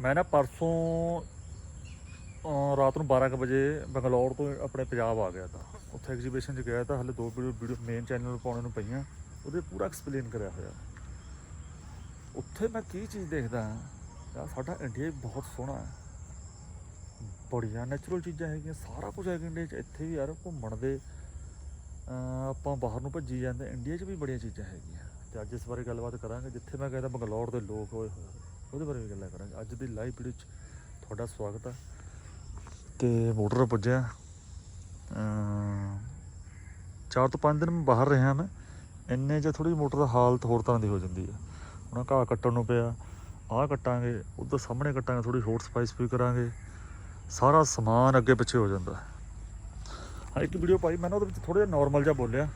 ਮੈਂ ਨਾ ਪਰਸੋਂ ਰਾਤ ਨੂੰ 12 ਕੁ ਵਜੇ ਬੰਗਲੌਰ ਤੋਂ ਆਪਣੇ ਪੰਜਾਬ ਆ ਗਿਆ ਤਾਂ। ਉੱਥੇ ਐਗਜ਼ੀਬਿਸ਼ਨ 'ਚ ਗਿਆ ਤਾਂ ਹਲੇ ਦੋ ਵੀਡੀਓ ਵੀਡੀਓ ਮੇਨ ਚੈਨਲ ਪਾਉਣ ਨੂੰ ਪਈਆਂ। ਉਹਦੇ ਪੂਰਾ ਐਕਸਪਲੇਨ ਕਰਿਆ ਹੋਇਆ। ਉੱਥੇ ਮੈਂ ਕੀ ਚੀਜ਼ ਦੇਖਦਾ ਹਾਂ? ਯਾਰ, ਸਾਡਾ ਇੰਡੀਆ ਬਹੁਤ ਸੋਹਣਾ ਹੈ। ਬੜੀਆਂ ਨੈਚੁਰਲ ਚੀਜ਼ਾਂ ਹੈਗੀਆਂ, ਸਾਰਾ ਕੁਝ ਹੈਗਾ ਇੰਡੀਆ 'ਚ। ਇੱਥੇ ਵੀ ਯਾਰ ਘੁੰਮਣ ਦੇ ਆਪਾਂ ਬਾਹਰ ਨੂੰ ਭੱਜੀ ਜਾਂਦੇ ਇੰਡੀਆ 'ਚ ਵੀ ਬੜੀਆਂ ਚੀਜ਼ਾਂ ਹੈਗੀਆਂ। ਤੇ ਅੱਜ ਇਸ ਬਾਰੇ ਗੱਲਬਾਤ ਕਰਾਂਗੇ, ਜਿੱਥੇ ਮੈਂ ਕਹਿੰਦਾ ਬੰਗਲੌਰ ਦੇ ਲੋਕ ਹੋਏ ਹੋਏ। ਉਹਦੇ ਬਾਰੇ ਵੀ ਗੱਲਾਂ ਕਰਾਂਗੇ। ਅੱਜ ਦੀ ਲਾਈਵ ਵੀਡੀਓ 'ਚ ਤੁਹਾਡਾ ਸਵਾਗਤ ਹੈ ਤੇ ਮੋਟਰ ਪੁੱਜਿਆ। ਚਾਰ ਤੋਂ ਪੰਜ ਦਿਨ ਬਾਹਰ ਰਿਹਾ ਮੈਂ। ਇੰਨੇ 'ਚ ਥੋੜੀ ਮੋਟਰ ਦਾ ਹਾਲਤ ਹੋਰ ਤਰ੍ਹਾਂ ਦੀ ਹੋ ਜਾਂਦੀ ਹੈ ਹੁਣ ਘਾਹ ਕੱਟਣ ਨੂੰ ਪਿਆ। ਆਹ ਕੱਟਾਂਗੇ, ਉਧਰ ਸਾਹਮਣੇ ਕੱਟਾਂਗੇ ਥੋੜੀ ਹੋਰ ਸਫ਼ਾਈ ਸਫੂਈ ਕਰਾਂਗੇ। ਸਾਰਾ ਸਮਾਨ ਅੱਗੇ ਪਿੱਛੇ ਹੋ ਜਾਂਦਾ। ਹਾਂ ਇੱਕ ਵੀਡੀਓ ਪਾਈ, ਮੈਂ ਨਾ ਉਹਦੇ ਵਿੱਚ ਥੋੜਾ ਜਿਹਾ ਨਾਰਮਲ ਜਿਹਾ ਬੋਲਿਆ।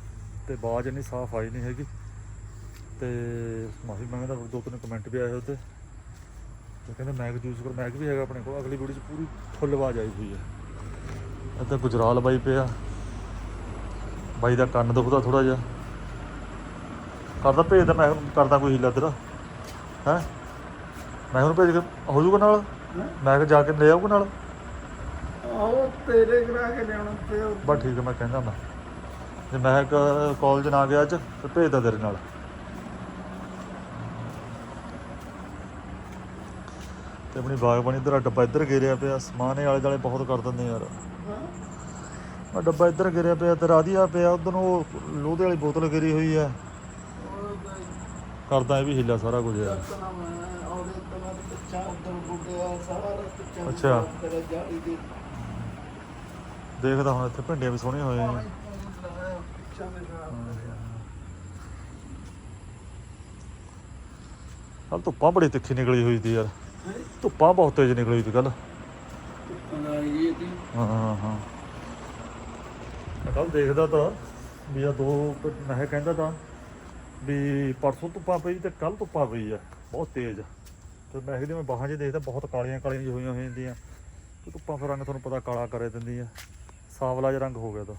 ਤੇ ਆਵਾਜ਼ ਇੰਨੀ ਸਾਫ਼ ਆਈ ਨਹੀਂ ਹੈਗੀ। ਤੇ ਮਾਫੀ ਮੰਗਦਾ, ਦੋ ਤਿੰਨ ਕਮੈਂਟ ਵੀ ਆਏ ਉਹਦੇ। ਤੇ ਕਹਿੰਦੇ ਮੈਗ ਯੂਜ਼ ਕਰ? ਮੈਗ ਵੀ ਹੈਗਾ ਆਪਣੇ ਕੋਲ। ਅਗਲੀ ਵੀਡੀਓ 'ਚ ਪੂਰੀ ਫੁੱਲ ਆਵਾਜ਼ ਆਈ ਹੋਈ ਹੈ। ਇੱਥੇ ਗੁਜਰਾਲ ਬਾਈ ਪਿਆ। ਬਾਈ ਦਾ ਕੰਨ ਦੁਖਦਾ ਥੋੜਾ ਜਿਹਾ। ਕਰਦਾ ਭੇਜ ਤਾਂ ਮੈਂ ਕਰਦਾ ਕੋਈ ਹੀਲਾ ਤੇਰਾ ਹੈ? ਮੈਂ ਹੁਣ ਭੇਜ ਕੇ ਹੋ ਜਾਊਗਾ ਨਾਲ ਮੈਂ ਕਿ ਜਾ ਕੇ ਲੈ ਆਊਗਾ ਨਾਲ? ਆਹੋ ਤੇਰੇ ਕਰਾ ਕੇ ਲਿਆਉਣਾ ਤੇ ਬਸ ਠੀਕ ਹੈ ਮੈਂ ਕਹਿੰਦਾ ਮੈਂ। ਜੇ ਮੈਂ ਕਾਲਜ ਨਾ ਗਿਆ ਅੱਜ ਤੇ ਭੇਜਦਾ ਤੇਰੇ ਨਾਲ। ਤੇ ਆਪਣੀ ਬਾਗਬਾਨੀ ਇੱਧਰ ਆ ਡੱਬਾ ਇੱਧਰ ਗਿਰਿਆ ਪਿਆ ਸਮਾਨੇ ਆਲੇ ਦੁਆਲੇ ਬਹੁਤ ਕਰ ਦਿੰਦੇ ਯਾਰ। ਆ ਡੱਬਾ ਇੱਧਰ ਗਿਰਿਆ ਪਿਆ ਤੇ ਰਾਧੀਆ ਪਿਆ ਉਧਰ ਨੂੰ ਉਹ ਲੋਹੇ ਵਾਲੀ ਬੋਤਲ ਗਿਰੀ ਹੋਈ ਤਾਂ ਕਰਦਾ ਇਹ ਵੀ ਹਿੱਲਾ ਸਾਰਾ ਕੁਝ ਯਾਰ। ਅੱਛਾ। ਦੇਖਦਾ ਹੁਣ ਇੱਥੇ ਭਿੰਡੀਆਂ ਵੀ ਸੋਹਣੀਆਂ ਹੋਈਆਂ ਨੇ। ਕੱਲ ਧੁੱਪਾਂ ਬੜੀ ਤਿੱਖੀ ਨਿਕਲੀ ਹੋਈ ਸੀ ਯਾਰ। ਧੁੱਪਾਂ ਬਹੁਤ ਤੇਜ਼ ਨਿਕਲੀ ਸੀ ਕੱਲ ਹਾਂ ਹਾਂ ਕੱਲ ਦੇਖਦਾ ਤਾਂ ਵੀ ਆ ਦੋ ਮੈਂ ਕਹਿੰਦਾ ਤਾਂ ਵੀ ਪਰਸੋਂ ਧੁੱਪਾਂ ਪਈ ਤੇ ਕੱਲ ਧੁੱਪਾਂ ਪਈ ਆ ਬਹੁਤ ਤੇਜ਼। ਤੇ ਮੈਂ ਇਹਦੇ ਮੈਂ ਬਾਹਾਂ 'ਚ ਦੇਖਦਾ ਬਹੁਤ ਕਾਲੀਆਂ ਕਾਲੀਆਂ ਜਿਹੀਆਂ ਹੋਈਆਂ ਹੋਈਆਂ ਹੁੰਦੀਆਂ। ਤੇ ਧੁੱਪਾਂ ਫਿਰ ਰੰਗ ਤੁਹਾਨੂੰ ਪਤਾ ਕਾਲਾ ਕਰੇ ਦਿੰਦੀ ਆ। ਸਾਵਲਾ ਜਿਹਾ ਰੰਗ ਹੋ ਗਿਆ ਤਾਂ।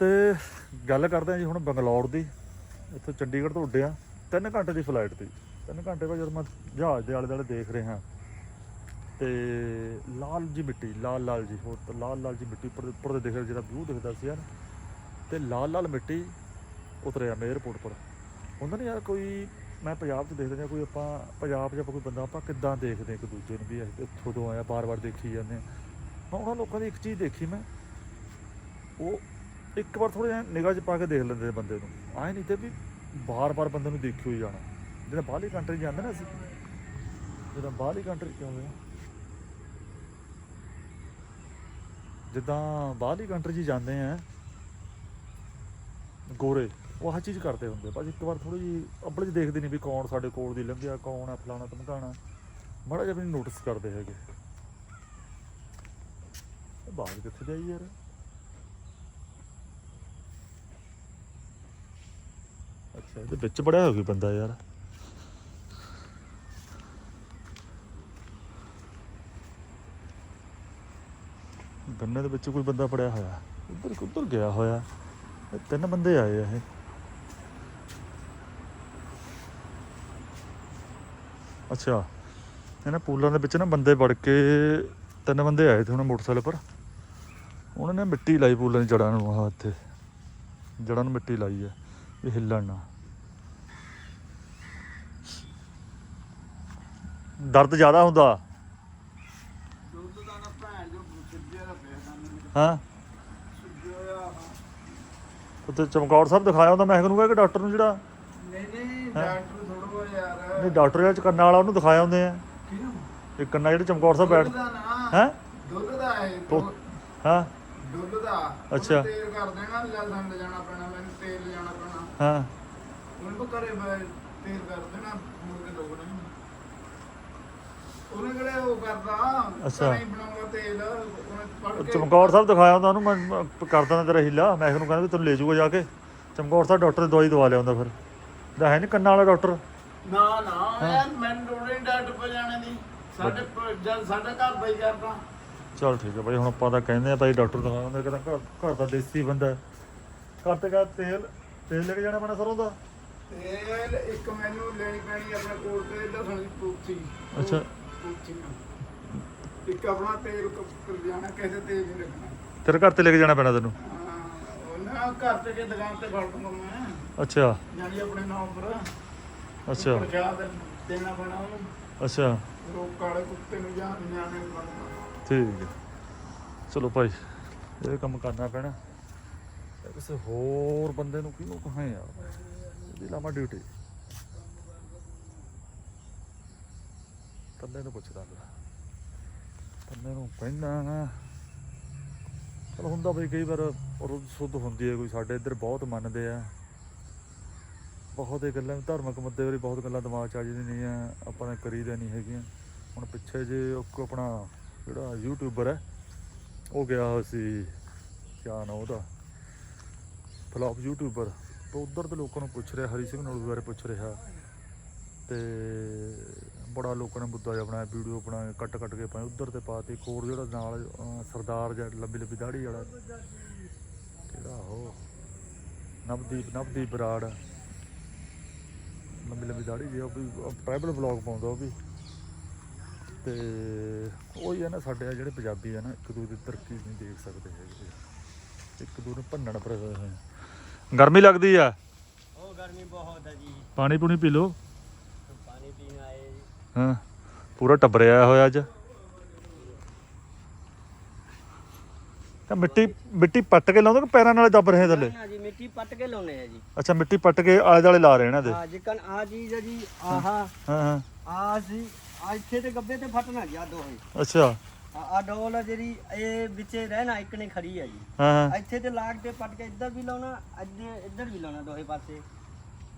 ਤੇ ਗੱਲ ਕਰਦੇ ਆ ਜੀ ਹੁਣ ਬੰਗਲੌਰ ਦੀ। ਇੱਥੋਂ ਚੰਡੀਗੜ੍ਹ ਤੋਂ ਉੱਡਿਆ 3 ਘੰਟੇ ਦੀ ਫਲਾਈਟ ਸੀ ਤਿੰਨ ਘੰਟੇ ਬਾਅਦ ਜਦੋਂ ਮੈਂ ਜਹਾਜ਼ ਦੇ ਆਲੇ ਦੁਆਲੇ ਦੇਖ ਰਿਹਾ, ਤੇ ਲਾਲ ਜੀ ਮਿੱਟੀ, ਲਾਲ ਲਾਲ ਜੀ, ਹੋਰ ਲਾਲ ਲਾਲ ਜੀ ਮਿੱਟੀ ਉੱਪਰ ਉੱਪਰ ਦੇ ਦਿਖ ਰਿਹਾ, ਜਿਹੜਾ ਵਿਊ ਦਿਖਦਾ ਸੀ ਯਾਰ। ਤੇ ਲਾਲ ਲਾਲ ਮਿੱਟੀ ਉਤਰਿਆ ਮੈਂ 에어ਪੋਰਟ ਪਰ। ਹੁੰਦਾ ਨਹੀਂ ਯਾਰ ਕੋਈ, ਮੈਂ ਪੰਜਾਬ 'ਚ ਦੇਖਦੇ ਹਾਂ ਕੋਈ ਆਪਾਂ, ਪੰਜਾਬ 'ਚ ਆਪਾਂ ਕੋਈ ਬੰਦਾ, ਆਪਾਂ ਕਿੱਦਾਂ ਦੇਖਦੇ ਹਾਂ ਇੱਕ ਦੂਜੇ ਨੂੰ ਵੀ ਅਸੀਂ ਇੱਥੋਂ ਤੋਂ ਆਇਆ, ਬਾਰ-ਬਾਰ ਦੇਖੀ ਜਾਂਦੇ ਹਾਂ ਮੈਂ ਉਹਨਾਂ ਲੋਕਾਂ ਦੀ ਇੱਕ ਚੀਜ਼ ਦੇਖੀ ਮੈਂ। ਉਹ ਇੱਕ ਵਾਰ ਥੋੜਾ ਜਿਹਾ ਨਿਗਾਹ 'ਚ ਪਾ ਕੇ ਦੇਖ ਲੈਂਦੇ ਬੰਦੇ ਨੂੰ। ਆਏ ਨਹੀਂ ਤੇ ਵੀ ਬਾਰ-ਬਾਰ ਬੰਦੇ ਨੂੰ ਦੇਖਿਓ ਹੀ ਜਾਣਾ। ਜਿਹੜਾ ਬਾਹਰਲੀ ਕੰਟਰੀ ਜਾਂਦੇ ਨਾ ਅਸੀਂ, ਜਦੋਂ ਬਾਹਰਲੀ ਕੰਟਰੀ ਕਿਉਂ ਗਏ? ਜਿੱਦਾਂ ਬਾਹਰਲੀ ਕੰਟਰੀ 'ਚ ਜਾਂਦੇ ਆ, ਗੋਰੇ, ਉਹ ਆਹ ਚੀਜ਼ ਕਰਦੇ ਹੁੰਦੇ ਬਸ ਇੱਕ ਵਾਰ ਥੋੜੀ ਜਿਹੀ ਅੱਬਲ 'ਚ ਦੇਖਦੇ ਨਹੀਂ ਵੀ ਕੌਣ ਸਾਡੇ ਕੋਲ ਦੀ ਲੰਘਿਆ, ਕੌਣ ਆ ਫਲਾਣਾ ਧਮਕਾਣਾ। ਮਾੜਾ ਜਿਹਾ ਵੀ ਨੋਟਿਸ ਕਰਦੇ ਹੈਗੇ। ਇਹ ਬਾਹਰ ਕਿੱਥੇ ਜਾਈ ਯਾਰ? ਅੱਛਾ, ਇਹਦੇ ਵਿੱਚ ਬੜਿਆ ਹੋ ਗਿਆ ਬੰਦਾ ਯਾਰ? ਗੰਨੇ ਦੇ ਵਿੱਚ ਕੋਈ ਬੰਦਾ ਫੜਿਆ ਹੋਇਆ। ਉੱਧਰ ਉੱਧਰ ਗਿਆ ਹੋਇਆ। ਇਹ ਤਿੰਨ ਬੰਦੇ ਆਏ ਆ ਇਹ। ਅੱਛਾ। ਇਹਨਾਂ ਪੂਲਾਂ ਦੇ ਵਿੱਚ ਨਾ ਬੰਦੇ ਵੜ ਕੇ ਤਿੰਨ ਬੰਦੇ ਆਏ ਤੇ ਹੁਣ ਮੋਟਰਸਾਈਕਲ ਪਰ। ਉਹਨਾਂ ਨੇ ਮਿੱਟੀ ਲਾਈ ਪੂਲਾਂ ਦੀ ਜੜਾਂ ਨੂੰ, ਆਹ ਇੱਥੇ। ਜੜਾਂ ਨੂੰ ਮਿੱਟੀ ਲਾਈ ਹੈ ਇਹ ਹਿੱਲਣ ਨਾ ਦਰਦ ਜ਼ਿਆਦਾ ਹੁੰਦਾ ਦੁੱਧ ਦਾ ਨਾ ਭੈਣ ਜੋ ਸੁੱਜਿਆ ਦਾ ਪਿਆ ਸਾਨੂੰ ਹਾਂ। ਉੱਥੇ ਚਮਕੌਰ ਸਾਹਿਬ ਦਿਖਾਇਆ ਹੁੰਦਾ ਮੈਂ ਕਿਹਾ ਕਿ ਡਾਕਟਰ ਨੂੰ ਜਿਹੜਾ। ਨਹੀਂ ਨਹੀਂ ਡਾਕਟਰ ਥੋੜੋ ਯਾਰ। ਨਹੀਂ ਡਾਕਟਰ ਜਿਹੜਾ ਕੰਨਾਂ ਵਾਲਾ ਉਹਨੂੰ ਦਿਖਾਇਆ ਹੁੰਦੇ ਆ। ਕਿਹਨੂੰ? ਇਹ ਕੰਨਾਂ ਜਿਹੜੇ ਚਮਕੌਰ ਸਾਹਿਬ ਬੈਠ ਹੈਂ? ਦੁੱਧ ਦਾ ਹੈ ਦੁੱਧ- ਹਾਂ। ਦੁੱਧ ਦਾ। ਉਹਨੂੰ ਅੱਛਾ। ਤੇਲ ਕਰ ਦੇਣਾ ਲਸਣ ਜਾਣਾ ਪੈਣਾ ਮੈਨੂੰ ਤੇਲ ਲੈ ਜਾਣਾ ਪੈਣਾ। ਹਾਂ। ਉਹਨੂੰ ਘਰੇ ਤੇਲ ਕਰ ਦੇਣਾ ਕੇ ਲੋਕ ਨਹੀਂ ਉਹਨੇ ਕਿਹੜੇ ਉਹ ਕਰਦਾ? ਅੱਛਾ। ਨਹੀਂ ਬਣਾਉਂਦਾ ਤੇਲ ਉਹਨੇ ਪੜ ਉਹ ਕੇ ਚਮਕੌਰ ਸਾਹਿਬ ਦਿਖਾਇਆ ਹੁੰਦਾ ਉਹਨੂੰ ਮੈਂ ਮੈਂ ਕਰ ਦਿੰਦਾ ਤੇਰਾ ਹੀਲਾ। ਮੈਂ ਇਹਨੂੰ ਕਹਿੰਦਾ ਵੀ ਤੈਨੂੰ ਲੈ ਜਾਊਗਾ ਜਾ ਕੇ। ਚਮਕੌਰ ਸਾਹਿਬ ਡਾਕਟਰ ਦੀ ਦਵਾਈ ਦਵਾ ਲਿਆਉਂਦਾ ਫਿਰ। ਦਾ ਹੈ ਨਹੀਂ ਕੰਨਾਂ ਵਾਲਾ ਡਾਕਟਰ? ਨਾ ਨਾ ਯਾਰ ਮੈਨੂੰ ਲੋੜ ਨਹੀਂ ਡਾਕਟਰ ਪਾ ਜਾਣੇ ਦੀ। ਸਾਡੇ ਪ- ਜਦ ਸਾਡਾ ਘਰ ਦਾ ਹੀ ਕਰਦਾ ਚਲ ਠੀਕ ਹੈ ਬਾਈ ਹੁਣ ਆਪਾਂ ਤਾਂ ਕਹਿੰਦੇ ਆ ਭਾਈ ਡਾਕਟਰ ਦਿਖਾਉਂਦੇ ਕਹਿੰਦਾ ਘਰ ਘਰ ਦਾ ਦੇਸੀ ਬੰਦਾ ਹੈ। ਘਰ ਤੇ ਕਾ ਤੇਲ ਤੇਲ ਲੈ ਕੇ ਜਾਣਾ ਪੈਣਾ ਸਰੋਂ ਦਾ। ਤੇਲ ਇੱਕ ਮੈਨੂੰ ਲੈਣੀ ਪੈਣੀ ਆਪਣੇ ਕੋਲ ਤੇ ਲਸਣ ਦੀ ਅੱਛਾ। ਇੱਕ ਆਪਣਾ ਤੇਲ ਕਰ ਜਾਣਾ ਕਿਸੇ ਤੇਲ ਨਹੀਂ ਲੱਗਣਾ। ਤੇਰੇ ਘਰ ਤੇ ਲੈ ਕੇ ਜਾਣਾ ਪੈਣਾ ਤੈਨੂੰ? ਹਾਂ, ਉਹਨਾਂ ਘਰ ਤੇ ਕੇ ਦੁਕਾਨ ਤੇ ਫੜ ਦੂੰਗਾ ਮੈਂ। ਅੱਛਾ। ਜਾਨੀ ਆਪਣੇ ਨਾਮ ਪਰ। ਅੱਛਾ। ਪ੍ਰਸ਼ਾਦ ਦੇਣਾ ਪੈਣਾ ਉਹਨੂੰ। ਅੱਛਾ। ਰੋਕ ਕਾਲੇ ਕੁੱਤੇ ਨੂੰ ਜਾਂ ਨਿਆਣੇ ਨੂੰ ਬਣਾਉਣਾ ਠੀਕ ਹੈ। ਚਲੋ ਭਾਈ ਇਹ ਕੰਮ ਕਰਨਾ ਪੈਣਾ। ਇਹ ਕਿਸੇ ਹੋਰ ਬੰਦੇ ਨੂੰ ਕਿਹਨੂੰ ਕਹਾਂ ਯਾਰ? ਇਹਦੀ ਲਾਮਾ ਡਿਊਟੀ ਤੰਨੇ ਨੂੰ ਪੁੱਛਦਾ ਫਿਰ ਤੰਨੇ ਨੂੰ ਕਹਿੰਦਾ ਚਲ ਹੁੰਦਾ ਬਈ ਕਈ ਵਾਰ ਰੁੱਧ ਸੁੱਧ ਹੁੰਦੀ ਹੈ ਕੋਈ, ਸਾਡੇ ਇੱਧਰ ਬਹੁਤ ਮੰਨਦੇ ਆ। ਬਹੁਤ ਇਹ ਗੱਲਾਂ, ਧਾਰਮਿਕ ਮੁੱਦੇ ਬਾਰੇ ਬਹੁਤ ਗੱਲਾਂ ਦਿਮਾਗ 'ਚ ਆ ਜਾਂਦੀਆਂ ਨਹੀਂ ਆਪਾਂ ਨੇ ਕਰੀਦੇ ਨਹੀਂ ਹੈਗੀਆਂ। ਹੁਣ ਪਿੱਛੇ ਜੇ ਇੱਕ ਆਪਣਾ ਜਿਹੜਾ ਯੂਟਿਊਬਰ ਹੈ, ਉਹ ਗਿਆ ਸੀ, ਕਿਆ ਨਾ ਉਹਦਾ? ਫਲॉप ਯੂਟਿਊਬਰ ਤਾਂ ਉਧਰ ਦੇ ਲੋਕਾਂ ਨੂੰ ਪੁੱਛ ਰਿਹਾ, ਹਰੀ ਸਿੰਘ ਨਲੂਏ ਬਾਰੇ ਪੁੱਛ ਰਿਹਾ। ਤੇ ਬੜਾ ਲੋਕਾਂ ਨੇ ਮੁੱਦਾ ਜਿਹਾ ਬਣਾਇਆ ਵੀਡੀਓ ਬਣਾ ਕੇ ਕੱਟ ਕੱਟ ਕੇ ਪਾਏ ਉਧਰ ਤੇ ਪਾਤੀ ਇੱਕ ਹੋਰ ਜਿਹੜਾ ਨਾਲ ਸਰਦਾਰ ਜਿਹਾ ਲੰਬੀ ਲੰਬੀ ਦਾੜੀ ਵਾਲਾ। ਕਿਹੜਾ ਉਹ? ਨਵਦੀਪ ਨਵਦੀਪ ਬਰਾੜ। ਲੰਬੀ ਲੰਬੀ ਦਾੜੀ ਜੀ ਉਹ ਵੀ ਟ੍ਰਾਈਬਲ ਵਲੌਗ ਪਾਉਂਦਾ ਉਹ ਵੀ। ਤੇ ਉਹ ਹੀ ਹੈ ਨਾ ਸਾਡੇ ਜਿਹੜੇ ਪੰਜਾਬੀ ਆ ਨਾ ਇੱਕ ਦੂਜੇ ਦੀ ਤਰੱਕੀ ਨਹੀਂ ਦੇਖ ਸਕਦੇ ਹੈਗੇ। ਇੱਕ ਦੂਜੇ ਨੂੰ ਭੰਨਣ ਪਰ। ਗਰਮੀ ਲੱਗਦੀ ਆ? ਉਹ ਗਰਮੀ ਬਹੁਤ ਹੈ ਜੀ। ਪਾਣੀ ਪੂਣੀ ਪੀ ਲਓ। ਹਾਂ ਪੂਰਾ ਟੱਬਰਿਆ ਹੋਇਆ ਅੱਜ। ਤਾਂ ਮਿੱਟੀ ਮਿੱਟੀ ਪੱਟ ਕੇ ਲਾਉਂਦੇ ਕਿ ਪੈਰਾਂ ਨਾਲ ਦੱਬ ਰਹੇ ਥੱਲੇ? ਨਾ ਜੀ ਮਿੱਟੀ ਪੱਟ ਕੇ ਲਾਉਨੇ ਆ ਜੀ। ਅੱਛਾ ਮਿੱਟੀ ਪੱਟ ਕੇ ਆਲੇ ਦੁਆਲੇ ਲਾ ਰਹੇ ਇਹਨਾਂ ਦੇ ਹਾਂ ਜਿਕਨ ਆ ਚੀਜ਼ ਹੈ ਜੀ ਆਹਾ। ਹਾਂ ਹਾਂ। ਆ ਸੀ ਆ ਇੱਥੇ ਤੇ ਗੱਬੇ ਤੇ ਫਟਣਾ ਜੀ ਆ ਦੋਹੇ। ਅੱਛਾ। ਆ ਡੋਲ ਆ ਜਿਹੜੀ ਇਹ ਵਿੱਚੇ ਰਹਿਣਾ ਇੱਕ ਨੇ ਖੜੀ ਹੈ ਜੀ। ਹਾਂ ਹਾਂ। ਇੱਥੇ ਤੇ ਲਾਗ ਤੇ ਪੱਟ ਕੇ ਇੱਧਰ ਵੀ ਲਾਉਣਾ ਇੱਧਰ ਵੀ ਲਾਉਣਾ ਦੋਹੇ ਪਾਸੇ।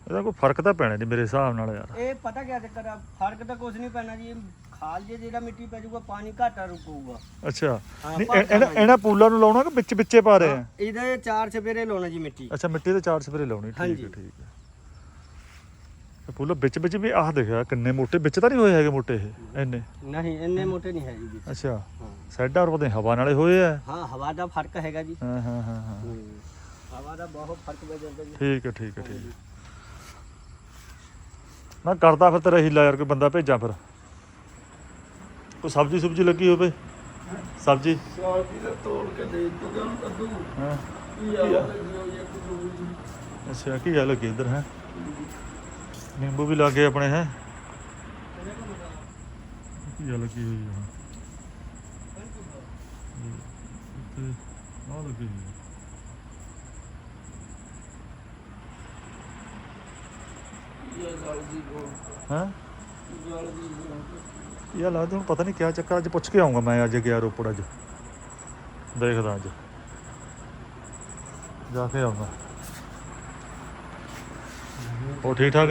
ਇਹਦਾ ਕੋਈ ਫ਼ਰਕ ਤਾਂ ਪੈਣਾ ਨਹੀਂ ਮੇਰੇ ਹਿਸਾਬ ਨਾਲ ਯਾਰ। ਇਹ ਪਤਾ ਕਿਆ ਚੱਕਰ ਆ? ਫ਼ਰਕ ਤਾਂ ਕੁਝ ਨਹੀਂ ਪੈਣਾ ਜੀ। ਖਾਲ ਜੇ ਜਿਹੜਾ ਮਿੱਟੀ ਪੈ ਜਾਊਗਾ ਪਾਣੀ ਘਾਟਾ ਰੁਕੂਗਾ। ਅੱਛਾ। ਹਾਂ, ਨਹੀਂ ਇਹ- ਇਹਨਾਂ ਇਹਨਾਂ ਪੂਲਾਂ ਨੂੰ ਲਾਉਣਾ ਕਿ ਵਿੱਚ ਵਿੱਚੇ ਪਾ ਰਹੇ ਆ? ਇਹਦੇ ਚਾਰ ਚਪੇਰੇ ਲਾਉਣਾ ਜੀ ਮਿੱਟੀ। ਅੱਛਾ ਮਿੱਟੀ ਦੇ ਚਾਰ ਸਪਰੇ ਲਾਉਣੀ ਠੀਕ ਹੈ ਹਾਂਜੀ। ਠੀਕ ਹੈ। ਪੂਲਾ ਵਿੱਚ ਵਿੱਚ ਵੀ ਆਹ ਦੇਖਿਆ ਕਿੰਨੇ ਮੋਟੇ ਵਿੱਚ ਤਾਂ ਨਹੀਂ ਹੋਏ ਹੈਗੇ ਮੋਟੇ ਇਹ ਇੰਨੇ। ਨਹੀਂ ਇੰਨੇ ਮੋਟੇ ਨਹੀਂ ਹੈ ਜੀ। ਵਿੱਚ। ਅੱਛਾ। ਹਾਂ। ਪਤਾ ਨਹੀਂ ਹਵਾ ਨਾਲੇ ਹੋਏ ਆ? ਹਾਂ ਹਵਾ ਦਾ ਫ਼ਰਕ ਹੈਗਾ ਜੀ। ਹਾਂ ਹਾਂ ਹਾਂ। ਹਾਂ। ਹਵਾ ਦਾ ਬਹੁਤ ਫ਼ਰਕ ਪੈ ਜਾਂਦਾ ਜੀ। ਠੀਕ ਹੈ ਠੀਕ ਹੈ ਠੀਕ ਹੈ। ਨਾ ਕਰਦਾ ਫਿਰ ਤੇਰਾ ਹੀਲਾ ਯਾਰ ਕੋਈ ਬੰਦਾ ਭੇਜਾਂ ਫਿਰ। ਕੋਈ ਸਬਜ਼ੀ ਸੁਬਜੀ ਲੱਗੀ ਹੋਵੇ? ਸਬਜ਼ੀ? ਦਾ ਤੋੜ ਕੇ ਦੇ ਦੂਗਾ ਕੱਦੂ ਹਾਂ। ਅੱਛਾ ਕੀ ਗੱਲ ਲੱਗੀ ਇੱਧਰ ਹੈ? ਨਿੰਬੂ ਵੀ ਲੱਗੇ ਆਪਣੇ ਹੈ? ਕੀ ਗੱਲ ਲੱਗੀ ਹੋਈ ਹੈ ਆ ਲੱਗੀ ਹੋਈ ਹੈ ਕੀ ਆ ਗੱਲ ਦੀ ਗੋਲ ਹੈਂ? ਯਾਰ, ਲੱਗਦਾ ਹੁਣ ਪਤਾ ਨਹੀਂ ਕਿਆ ਚੱਕਰ ਅੱਜ ਪੁੱਛ ਕੇ ਆਉਂਗਾ ਮੈਂ ਅੱਜ ਗਿਆ ਰੋਪੜ ਅੱਜ। ਦੇਖਦਾ ਅੱਜ। ਜਾ ਕੇ ਆਉਂਗਾ ਉਹ ਠੀਕ ਠਾਕ?